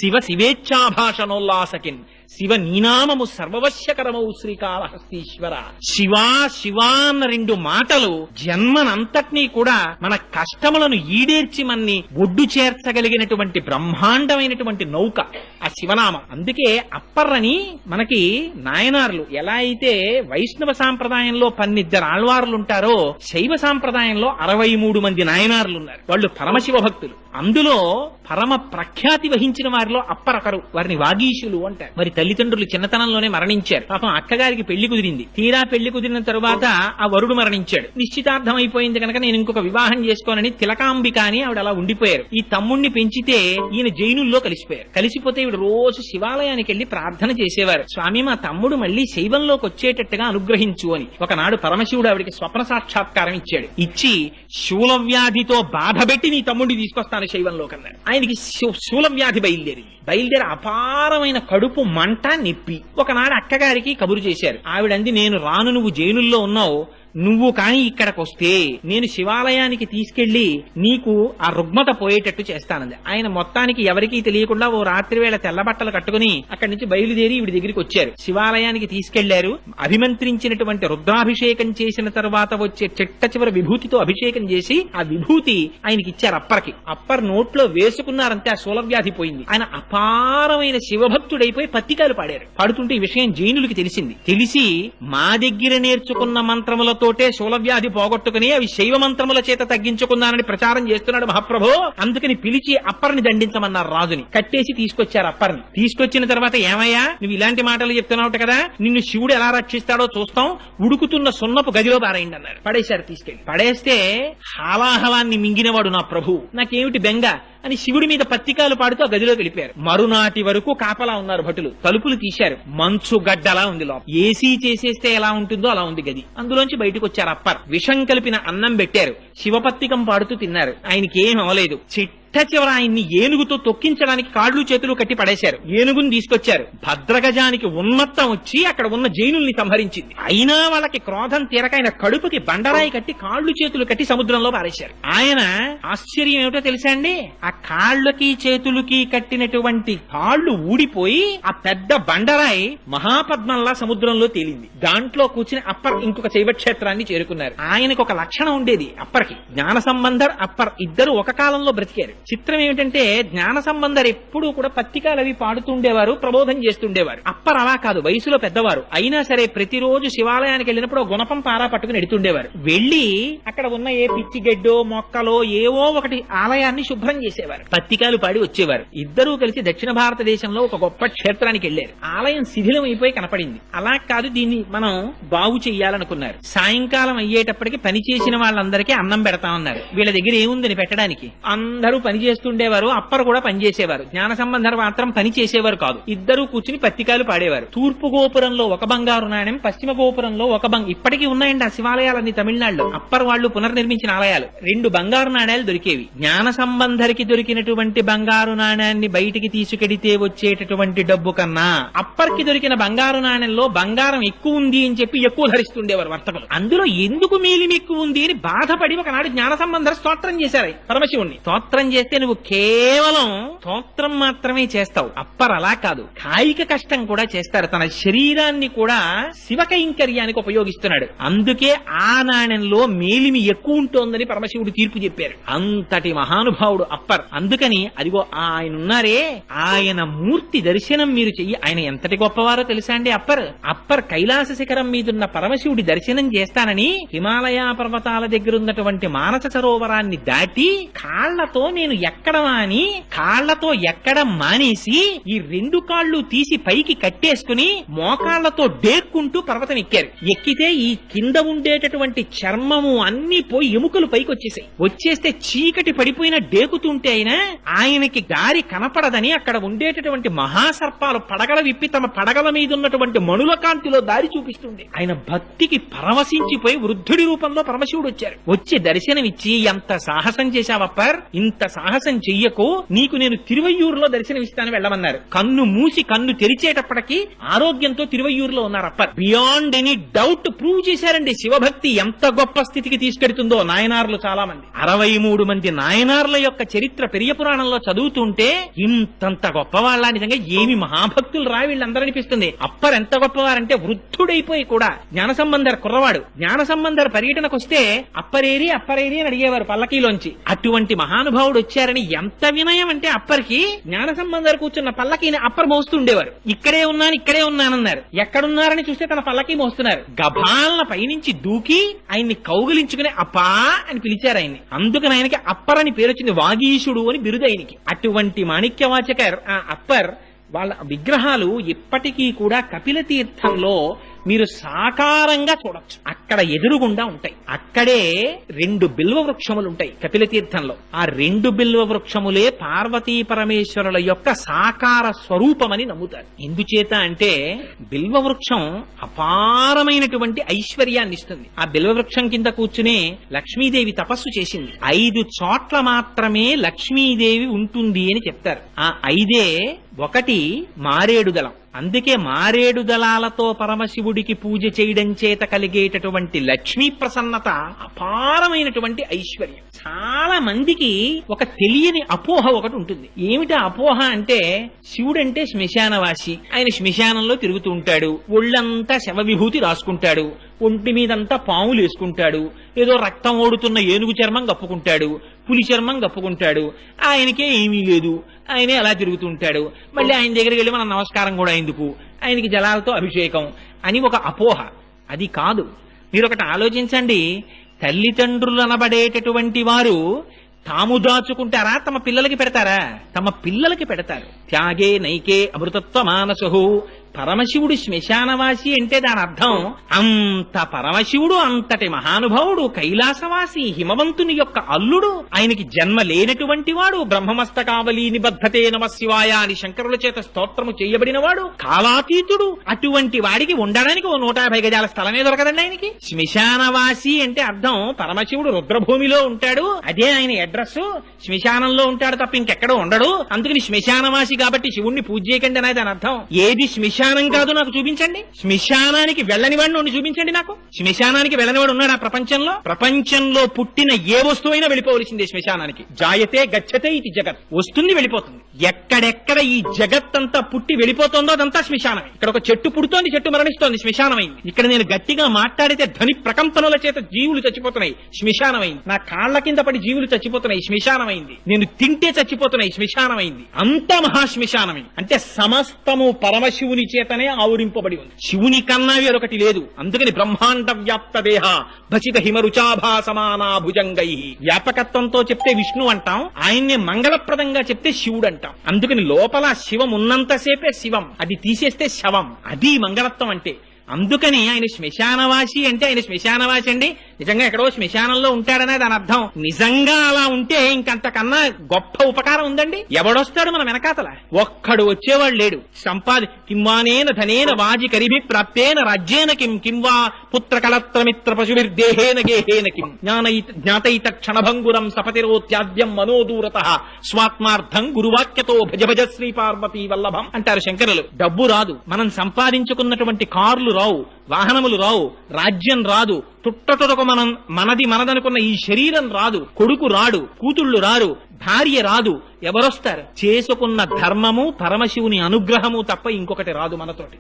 శివ శివేచ్ఛాభాషణోల్లాసకిన్ శివ నీనామము సర్వవశ్యకరమౌ శ్రీకాళహస్తీశ్వర. శివా శివా అన్న రెండు మాటలు జన్మనంతటినీ కూడా మన కష్టములను ఈడేర్చి మన్ని ఒడ్డు చేర్చగలిగినటువంటి బ్రహ్మాండమైనటువంటి నౌక ఆ శివనామం. అందుకే అప్పర్రని మనకి నాయనార్లు ఎలా అయితే వైష్ణవ సాంప్రదాయంలో పన్నిద్దరు ఆళ్వార్లు ఉంటారో శైవ సాంప్రదాయంలో అరవై మూడు మంది నాయనార్లు ఉన్నారు వాళ్ళు పరమశివ భక్తులు. అందులో పరమ ప్రఖ్యాతి వహించిన వారిలో అప్పరకరు. వారిని వాగీశులు అంటారు. మరి తల్లిదండ్రులు చిన్నతనంలోనే మరణించారు. పాపం అక్కగారికి పెళ్ళి కుదిరింది. తీరా పెళ్ళి కుదిరిన తరువాత ఆ వరుడు మరణించాడు. నిశ్చితార్థం అయిపోయింది కనుక నేను ఇంకొక వివాహం చేసుకోనని తిలకాంబిక అని ఆవిడ అలా ఉండిపోయారు. ఈ తమ్ముణ్ణి పెంచితే ఈయన జైనుల్లో కలిసిపోయారు. కలిసిపోతే ఈవిడ రోజు శివాలయానికి వెళ్ళి ప్రార్థన చేసేవారు. స్వామి మా తమ్ముడు మళ్ళీ శైవంలోకి వచ్చేటట్టుగా అనుగ్రహించు అని ఒకనాడు పరమశివుడు ఆవిడికి స్వప్న సాక్షాత్కారం ఇచ్చాడు. ఇచ్చి శూలవ్యాధితో బాధపెట్టి నీ తమ్ముడిని తీసుకొస్తాను శైవంలోకి అన్నాడు. ఆయనకి శూలవ్యాధి బయలుదేరింది. బయలుదేరి అపారమైన కడుపు మంట అంతా నిప్పి ఒకనాడు అక్కగారికి కబురు చేశారు. ఆవిడంది నేను రాను నువ్వు జైలుల్లో ఉన్నావు. నువ్వు కాని ఇక్కడికి వస్తే నేను శివాలయానికి తీసుకెళ్ళి నీకు ఆ రుగ్మత పోయేటట్టు చేస్తానంది. ఆయన మొత్తానికి ఎవరికీ తెలియకుండా ఓ రాత్రి వేళ తెల్ల బట్టలు కట్టుకుని అక్కడి నుంచి బయలుదేరి ఈవిడి దగ్గరికి వచ్చారు. శివాలయానికి తీసుకెళ్ళారు. అభిమంత్రించినటువంటి రుద్రాభిషేకం చేసిన తర్వాత వచ్చే చిట్ట చివరి విభూతితో అభిషేకం చేసి ఆ విభూతి ఆయనకి ఇచ్చారు అప్పర్కి. అప్పర్ నోట్లో వేసుకున్నారంటే ఆ శూలవ్యాధి పోయింది. ఆయన అపారమైన శివభక్తుడైపోయి పత్తికాలు పాడారు. పాడుతుంటే ఈ విషయం జైనులకి తెలిసింది. తెలిసి మా దగ్గర నేర్చుకున్న మంత్రములతో మంత్రములతోటే శూలవ్యాధి పోగొట్టుకుని అవి శైవ మంత్రముల చేత తగ్గించుకున్నానని ప్రచారం చేస్తున్నాడు మహాప్రభు. అందుకని పిలిచి అప్పర్ని దండించమన్నారు రాజుని. కట్టేసి తీసుకొచ్చారు అప్పర్ని. తీసుకొచ్చిన తర్వాత ఏమయ్యా? నువ్వు ఇలాంటి మాటలు చెప్తున్నావు కదా? నిన్ను శివుడు ఎలా రక్షిస్తాడో చూస్తాం. ఉడుకుతున్న సున్నపు గదిలో పారేయండి అన్నారు పడేశారు తీసుకెళ్ళి పడేస్తే హాలాహలాన్ని మింగినవాడు నా ప్రభు. నాకేమిటి బెంగ? అని శివుడి మీద పత్తికాలు పాడుతూ ఆ గదిలోకి వెళ్ళిపోయారు. మరునాటి వరకు కాపలా ఉన్నారు భటులు. తలుపులు తీశారు. మంచు గడ్డలా ఉంది లోపల. ఏసీ చేసేస్తే ఎలా ఉంటుందో అలా ఉంది గది. అందులోంచి బయటకు వచ్చారు అప్పర్. విషం కలిపిన అన్నం పెట్టారు. శివపత్తికం పాడుతూ తిన్నారు. ఆయనకి ఏం అవలేదు. చెట్టు చివర ఆయన్ని ఏనుగుతో తొక్కించడానికి కాళ్ళు చేతులు కట్టి పడేశారు. ఏనుగుని తీసుకొచ్చారు. భద్రగజానికి ఉన్మత్తం వచ్చి అక్కడ ఉన్న జైనుల్ని సంహరించింది. అయినా వాళ్ళకి క్రోధం తీరక ఆయన కడుపుకి బండరాయి కట్టి కాళ్ళు చేతులు కట్టి సముద్రంలో పారేశారు. ఆయన ఆశ్చర్యం ఏమిటో తెలుసా అండి? ఆ కాళ్ళకి చేతులకి కట్టినటువంటి కాళ్ళు ఊడిపోయి ఆ పెద్ద బండరాయి మహాపద్మంలా సముద్రంలో తేలింది. దాంట్లో కూర్చుని అప్పర్ ఇంకొక శైవక్షేత్రాన్ని చేరుకున్నారు. ఆయనకు ఒక లక్షణం ఉండేది అప్పర్కి. జ్ఞాన సంబంధర్ అప్పర్ ఇద్దరు ఒక కాలంలో బ్రతికారు. చిత్రం ఏమిటంటే జ్ఞాన సంబంధర్ ఎప్పుడూ కూడా పత్రికలు అవి పాడుతుండేవారు ప్రబోధం చేస్తుండేవారు. అప్పర్ అలా కాదు వయసులో పెద్దవారు. అయినా సరే ప్రతిరోజు శివాలయానికి వెళ్ళినప్పుడు గుణపం పారా పట్టుకుని ఎడుతుండేవారు. వెళ్ళి అక్కడ ఉన్న ఏ పిచ్చి గెడ్డో మొక్కలో ఏవో ఒకటి ఆలయాన్ని శుభ్రం చేసేవారు. పత్రికలు పాడి వచ్చేవారు. ఇద్దరూ కలిసి దక్షిణ భారతదేశంలో ఒక గొప్ప క్షేత్రానికి వెళ్ళారు ఆలయం శిథిలం అయిపోయి కనపడింది. అలా కాదు దీన్ని మనం బాగు చెయ్యాలనుకున్నారు. సాయంకాలం అయ్యేటప్పటికి పని చేసిన వాళ్ళందరికీ అన్నం పెడతామన్నారు వీళ్ళ దగ్గర ఏముందని పెట్టడానికి? అందరూ పనిచేస్తుండేవారు అప్పర్ కూడా పని చేసేవారు జ్ఞాన సంబంధం మాత్రం పని చేసేవారు కాదు. ఇద్దరు కూర్చుని పత్రికలు పాడేవారు. తూర్పు గోపురంలో ఒక బంగారు నాణ్యం పశ్చిమ గోపురంలో ఒక బంగ్. ఇప్పటికీ ఉన్నాయండి ఆ శివాలయాలన్నీ తమిళనాడులో. అప్పర్ వాళ్ళు పునర్నిర్మించిన ఆలయాలు. రెండు బంగారు నాణ్యాలు దొరికేవి. జ్ఞాన సంబంధరికి దొరికినటువంటి బంగారు నాణ్యాన్ని బయటికి తీసుకెడితే వచ్చేటటువంటి డబ్బు కన్నా అప్పర్కి దొరికిన బంగారు నాణ్యంలో బంగారం ఎక్కువ ఉంది అని చెప్పి ఎక్కువ ధరిస్తుండేవారు వర్తకులు. అందులో ఎందుకు మేలిమి ఎక్కువ ఉంది అని బాధపడి ఒకనాడు జ్ఞాన సంబంధ స్తోత్రం చేశారు పరమశివుణ్ణి. స్తోత్రం చేస్తే నువ్వు కేవలం స్తోత్రం మాత్రమే చేస్తావు. అప్పర్ అలా కాదు. కాయిక కష్టం కూడా చేస్తారు. తన శరీరాన్ని కూడా శివ కైంకర్యానికి ఉపయోగిస్తున్నాడు. అందుకే ఆ నాణ్యంలో మేలిమి ఎక్కువ ఉంటోందని పరమశివుడు తీర్పు చెప్పారు. అంతటి మహానుభావుడు అప్పర్. అందుకని అదిగో ఆయన ఉన్నారే ఆయన మూర్తి దర్శనం మీరు చెయ్యి. ఆయన ఎంతటి గొప్పవారో తెలుసా అండి అప్పర్? అప్పర్ కైలాస శిఖరం మీదున్న పరమశివుడి దర్శనం చేస్తానని హిమాలయ పర్వతాల దగ్గర ఉన్నటువంటి మానస సరోవరాన్ని దాటి కాళ్ళతో నేను ఎక్కడమా అని కాళ్ళతో ఎక్కడం మానేసి ఈ రెండు కాళ్ళు తీసి పైకి కట్టేసుకుని మోకాళ్ళతో డేక్కుంటూ పర్వతం ఎక్కారు. ఎక్కితే ఈ కింద ఉండేటటువంటి చర్మము అన్ని పోయి ఎముకలు పైకి వచ్చేసాయి వచ్చేస్తే చీకటి పడిపోయిన డేకుతుంటే అయినా ఆయనకి దారి కనపడదని అక్కడ ఉండేటటువంటి మహాసర్పాలు పడగల విప్పి తమ పడగల మీద ఉన్నటువంటి మణుల కాంతిలో దారి చూపిస్తుంది. ఆయన భక్తికి పరవశించిపోయి వృద్ధుడి రూపంలో పరమశివుడు వచ్చారు. వచ్చి దర్శనమిచ్చి ఎంత సాహసం చేశావప్పర్! ఇంత సాహసం చెయ్యకు నీకు నేను తిరువయ్యూరులో దర్శనమిస్తాను వెళ్ళమన్నారు. కన్ను మూసి కన్ను తెరిచేటప్పటికి ఆరోగ్యంతో తిరువయ్యూరులో ఉన్నారు Appar. Beyond any doubt prove చేశారండి శివభక్తి ఎంత గొప్ప స్థితికి తీసుకెడుతుందో నాయనార్లు చాలా మంది అరవై మూడు మంది నాయనార్ల యొక్క చరిత్ర పెరియ పురాణంలో చదువుతుంటే ఇంతంత గొప్పవాళ్ళ నిజంగా ఏమి మహాభక్తులు రా వీళ్ళందరూ అనిపిస్తుంది అప్పర్ ఎంత గొప్పవారంటే వృద్ధుడైపోయి కూడా జ్ఞాన సంబంధర్ కుర్రవాడు. జ్ఞాన సంబంధర్ పర్యటనకు వస్తే అప్పరేరి అప్పరేరి అని అడిగేవారు పల్లకీలోంచి. అటువంటి మహానుభావుడు వచ్చారని ఎంత వినయం అంటే అప్పర్కి జ్ఞాన సంబంధాలు కూర్చున్న పల్లకి అప్పర్ మోస్తూ ఉండేవారు. ఇక్కడే ఉన్నాను ఇక్కడే ఉన్నానన్నారు ఎక్కడున్నారని చూస్తే తన పల్లకి మోస్తున్నారు. గభాలన పైనుంచి దూకి ఆయన్ని కౌగిలించుకుని అప్పా అని పిలిచారు ఆయన్ని. అందుకని ఆయనకి అప్పర్ అని పేరు వచ్చింది వాగీశుడు అని బిరుదు ఆయనకి. అటువంటి మాణిక్యవాచకర్ ఆ అప్పర్ వాళ్ళ విగ్రహాలు ఇప్పటికీ కూడా కపిల తీర్థంలో మీరు సాకారంగా చూడొచ్చు. అక్కడ ఎదురుగుండా ఉంటాయి. అక్కడే రెండు బిల్వ వృక్షములు ఉంటాయి కపిల తీర్థంలో. ఆ రెండు బిల్వ వృక్షములే పార్వతీ పరమేశ్వరుల యొక్క సాకార స్వరూపమని నమ్ముతారు. ఎందుచేత అంటే బిల్వ వృక్షం అపారమైనటువంటి ఐశ్వర్యాన్ని ఇస్తుంది. ఆ బిల్వ వృక్షం కింద కూర్చునే లక్ష్మీదేవి తపస్సు చేసింది. ఐదు చోట్ల మాత్రమే లక్ష్మీదేవి ఉంటుంది అని చెప్తారు. ఆ ఐదే ఒకటి మారేడుదలం. అందుకే మారేడుదలాలతో పరమశివుడికి పూజ చేయడం చేత కలిగేటటువంటి లక్ష్మీ ప్రసన్నత అపారమైనటువంటి ఐశ్వర్యం. చాలా మందికి ఒక తెలియని అపోహ ఒకటి ఉంటుంది. ఏమిటి అపోహ అంటే శివుడంటే శ్మశానవాసి. ఆయన శ్మశానంలో తిరుగుతూ ఉంటాడు. ఒళ్ళంతా శవ విభూతి రాసుకుంటాడు. ఒంటి మీదంతా పాములు వేసుకుంటాడు. ఏదో రక్తం ఓడుతున్న ఏనుగు చర్మం కప్పుకుంటాడు. పులి చర్మం కప్పుకుంటాడు. ఆయనకే ఏమీ లేదు. ఆయనే అలా తిరుగుతుంటాడు. మళ్ళీ ఆయన దగ్గరికి వెళ్ళి మన నమస్కారం కూడా ఎందుకు? ఆయనకి జలాలతో అభిషేకం. అని ఒక అపోహ. అది కాదు. మీరు ఒకటి ఆలోచించండి. తల్లిదండ్రులు అనబడేటటువంటి వారు తాము దాచుకుంటారా? తమ పిల్లలకి పెడతారా? తమ పిల్లలకి పెడతారు. త్యాగే నైకే అమృతత్వ మానసహు పరమశివుడు శ్మశానవాసి అంటే దాని అర్థం అంత పరమశివుడు అంతటి మహానుభావుడు కైలాసవాసి హిమవంతుని యొక్క అల్లుడు. ఆయనకి జన్మ లేనటువంటి వాడు బ్రహ్మమస్తకావలి నిబద్ధతే నమ శివాయ అని శంకరుల చేత స్తోత్రము చేయబడిన వాడు కాలాతీతుడు అటువంటి వాడికి ఉండడానికి ఓ నూట యాభై గజాల స్థలమే దొరకదండి ఆయనకి. శ్మశానవాసి అంటే అర్థం పరమశివుడు రుద్రభూమిలో ఉంటాడు అదే ఆయన అడ్రస్ శ్మశానంలో ఉంటాడు తప్ప ఇంకెక్కడ ఉండడు. అందుకని శ్మశానవాసి కాబట్టి శివుణ్ణి పూజ చేయకండి అనేది దాని అర్థం. ఏది శ్మశానం కాదు నాకు చూపించండి. శ్మశానానికి వెళ్ళని వాడిని ఉండి చూపించండి నాకు. శ్మశానానికి వెళ్ళని వాడు ఉన్నాడు ఆ ప్రపంచంలో? ప్రపంచంలో పుట్టిన ఏ వస్తువైనా వెళ్ళిపోవలసిందే శ్మశానానికి. జాయతే గచ్చతే ఇది జగత్. వస్తుంది వెళ్ళిపోతుంది. ఎక్కడెక్కడ ఈ జగత్ అంతా పుట్టి వెళ్ళిపోతుందో అదంతా శ్మశానం ఇక్కడ ఒక చెట్టు పుడుతోంది చెట్టు మరణిస్తోంది శ్మశానమైంది. ఇక్కడ నేను గట్టిగా మాట్లాడితే ధ్వని ప్రకంపనల చేత జీవులు చచ్చిపోతున్నాయి శ్మశానమైంది. నా కాళ్ళ కింద పడి జీవులు చచ్చిపోతున్నాయి శ్మశానమైంది. నేను తింటే చచ్చిపోతున్నాయి శ్మశానమైంది. అంత మహాశ్మశానమైంది అంటే సమస్తము పరమశివుని చేతనే ఆవురింపబడి ఉంది. శివుని కన్నా వేరొకటి లేదు. అందుకని బ్రహ్మాండ వ్యాప్త దేహ భసిత హిమరుచాభా సమానా భుజంగై. వ్యాపకత్వంతో చెప్తే విష్ణు అంటాం ఆయన్ని మంగళప్రదంగా చెప్తే శివుడు అంటాం. అందుకని లోపల శివం ఉన్నంతసేపే శివం అది తీసేస్తే శవం అది మంగళత్వం అంటే. అందుకని ఆయన శ్మశానవాసి అంటే ఆయన శ్మశానవాసి అండి. నిజంగా ఎక్కడో శ్మశానంలో ఉంటాడనే దాని అర్థం. నిజంగా అలా ఉంటే ఇంకంతకన్నా గొప్ప ఉపకారం ఉందండి. ఎవడొస్తాడు మన వెనకాతల? ఒక్కడు వచ్చేవాడు లేడు. సంపాది కింవానేన ధనేన వాజి కరిభి ప్రాప్తేన రాజ్యేన కిం కింవా పుత్ర కలత్రమిత్ర పశుభిర్దేహేన గేహేన కిం జ్ఞానైత జ్ఞాతైత క్షణభంగురం సపతిరోత్యాద్యం మనోదూరత. స్వాత్మార్థం గురువాక్యతో భజ భజ శ్రీ పార్వతీ వల్లభం అంటారు శంకరులు. డబ్బు రాదు. మనం సంపాదించుకున్నటువంటి కార్లు రావు వాహనములు రావు రాజ్యం రాదు తుట్టతుడకు మనం మనది మనదనుకున్న ఈ శరీరం రాదు కొడుకు రాడు కూతుళ్ళు రారు భార్య రాదు ఎవరొస్తారు? చేసుకున్న ధర్మము పరమశివుని అనుగ్రహము తప్ప ఇంకొకటి రాదు మనతోటి.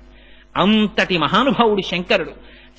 అంతటి మహానుభావుడు శంకరుడు.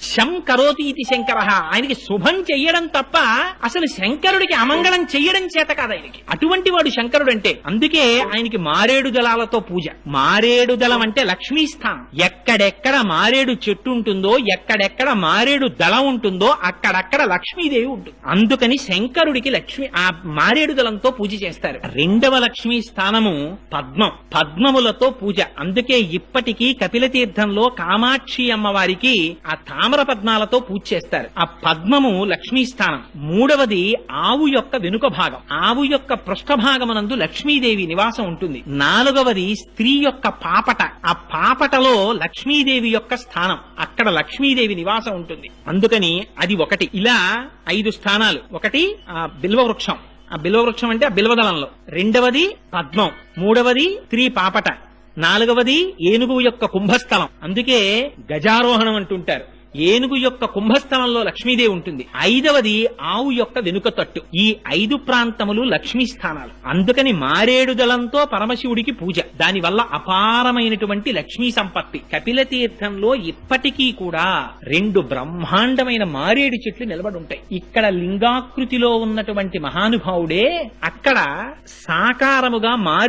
శం కరోతి ఇది శంకర. ఆయనకి శుభం చెయ్యడం తప్ప అసలు శంకరుడికి అమంగళం చెయ్యడం చేత కాదు ఆయనకి. అటువంటి వాడు శంకరుడు అంటే అందుకే ఆయనకి మారేడు దళాలతో పూజ. మారేడు దళం అంటే లక్ష్మీ స్థానం. ఎక్కడెక్కడ మారేడు చెట్టు ఉంటుందో ఎక్కడెక్కడ మారేడు దళం ఉంటుందో అక్కడక్కడ లక్ష్మీదేవి ఉంటుంది. అందుకని శంకరుడికి లక్ష్మి ఆ మారేడు దళంతో పూజ చేస్తారు. రెండవ లక్ష్మీ స్థానము పద్మం. పద్మములతో పూజ. అందుకే ఇప్పటికీ కపిల తీర్థంలో కామాక్షి అమ్మవారికి ఆ తామర పద్మాలతో పూజ చేస్తారు. ఆ పద్మము లక్ష్మీ స్థానం. మూడవది ఆవు యొక్క వెనుక భాగం. ఆవు యొక్క పృష్ఠభాగమునందు లక్ష్మీదేవి నివాసం ఉంటుంది. నాలుగవది స్త్రీ యొక్క పాపట. ఆ పాపటలో లక్ష్మీదేవి యొక్క స్థానం. అక్కడ లక్ష్మీదేవి నివాసం ఉంటుంది. అందుకని అది ఒకటి. ఇలా ఐదు స్థానాలు. ఒకటి ఆ బిల్వ వృక్షం ఆ బిల్వ వృక్షం అంటే ఆ బిల్వదళంలో. రెండవది పద్మం. మూడవది స్త్రీ పాపట. నాలుగవది ఏనుగు యొక్క కుంభస్థలం. అందుకే గజారోహణం అంటుంటారు. ఏనుగు యొక్క కుంభస్థలంలో లక్ష్మీదేవి ఉంటుంది. ఐదవది ఆవు యొక్క వెనుక తట్టు. ఈ ఐదు ప్రాంతములు లక్ష్మీ స్థానాలు. అందుకని మారేడు దళంతో పరమశివుడికి పూజ. దానివల్ల అపారమైనటువంటి లక్ష్మీ సంపత్తి. కపిల తీర్థంలో ఇప్పటికీ కూడా రెండు బ్రహ్మాండమైన మారేడు చెట్లు నిలబడి ఉంటాయి ఇక్కడ లింగాకృతిలో ఉన్నటువంటి మహానుభావుడే అక్కడ సాకారముగా మారేడు